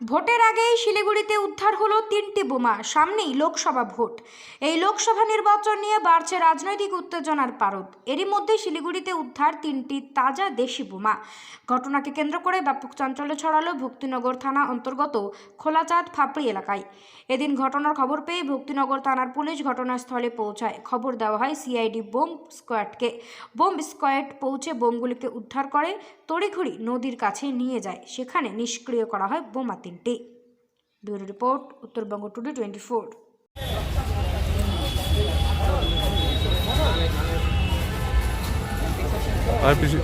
ভোটের আগেই শিলিগুড়িতে উদ্ধার হলো তিনটি বোমা, সামনেই লোকসভা ভোট। এই লোকসভা নির্বাচন নিয়ে বাড়ছে রাজনৈতিক উত্তেজনার পারদ। এরই মধ্যে শিলিগুড়িতে উদ্ধার তিনটি তাজা দেশি বোমা। ঘটনাকে কেন্দ্র করে ব্যাপক চাঞ্চল্য ছড়ালো ভক্তিনগর থানা অন্তর্গত খোলাচাঁদ ফাপড়ি এলাকায়। এদিন ঘটনার খবর পেয়ে ভক্তিনগর থানার পুলিশ ঘটনাস্থলে পৌঁছায়। খবর দেওয়া হয়, সিআইডি বোম স্কোয়াডকে। বোম স্কোয়াড পৌঁছে বোমগুলিকে উদ্ধার করে তড়িঘড়ি নদীর কাছে নিয়ে যায়। সেখানে নিষ্ক্রিয় করা হয় বোমা তিনটি bureau report Uttarbanga today twenty four আর পিছু